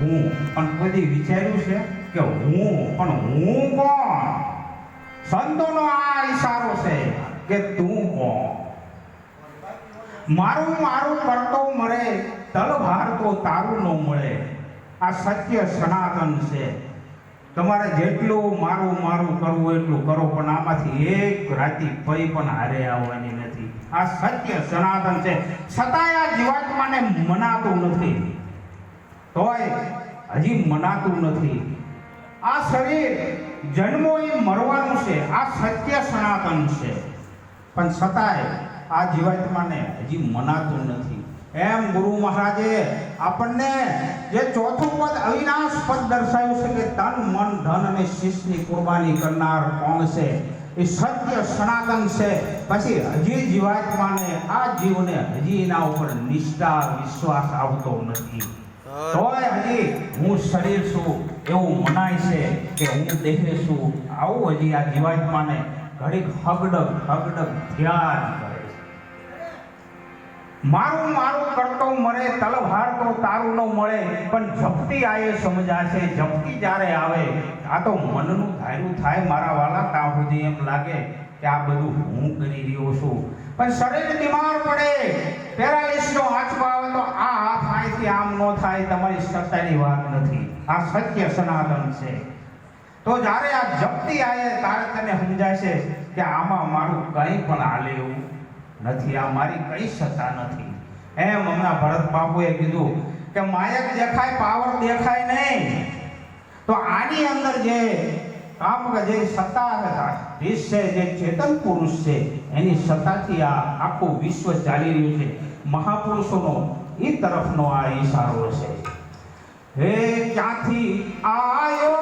હું. પણ કદી વિચાર્યું છે કે હું, પણ હું કોણ? સંતોનો આ ઈશારો છે કે તું કોણ? મારું મારું કરતો મળે તલ તો તારું ન મળે. આ સત્ય સનાતન છે. તમારે જેટલું મારું મારું કરવું એટલું કરો, પણ આમાંથી એક રાતી પૈ પણ હારે આવવાની નથી. આ સત્ય સનાતન છે. છતાંય આ જીવાત્માને મનાતું નથી. તોય હજી મનાતું નથી. આ શરીર જન્મો એ મરવાનું છે. આ સત્ય સનાતન છે. પણ છતાંય આ જીવાત્માને હજી મનાતું નથી. એમ ગુરુ મહારાજે આપણને જે ચોથું પદ અવિનાશ પદ દર્શાવ્યું છે કે તન મન, ધન અને શિષ્યની કુરબાની કરનાર કોણ છે? એ સત્ય સનાતન છે. પછી હજી જીવાત્માને આ જીવને હજી એના ઉપર નિષ્ઠા, વિશ્વાસ આવતો નથી. હજી હું શરીર છું એવું મનાય છે કે હું દેહ છું. આવું હજી આ જીવાત્માને ઘડીક હગડગ હગડગ ધ્યાન મારું મારું કરતો મરે, તલવાર તો તારું ન મળે, પણ જપતી આયે સમજાશે, જપતી જ્યારે આવે, આ તો મનનું ધાર્યું થાય મારા વાલા, ત્યાં સુધી એમ લાગે કે આ બધું હું કરી રહ્યો છું. પણ શરીર બીમાર પડે પેરાલિસનો આંચકો આવે તો આ હાથ અહીંથી આમ ન થાય, તમારી સત્તાની વાત નથી. આ સત્ય સનાતન છે. તો જ્યારે આ જપતી આવે ત્યારે તને સમજાય છે કે આમાં મારું કંઈ પણ હાલે એવું નથી. આ મારી કઈ સત્તા નથી. એમ હમણાં ભરત બાપુએ કીધું કે માયક દેખાય, પાવર દેખાય નહીં. તો આની અંદર જે કામ જે સત્તા હતા વિશ્વ છે, જે ચેતન પુરુષ છે, એની સત્તાથી આ આખું વિશ્વ ચાલી રહ્યું છે. મહાપુરુષોનો એ તરફનો આ ઈશારો છે. હે ક્યાંથી આયો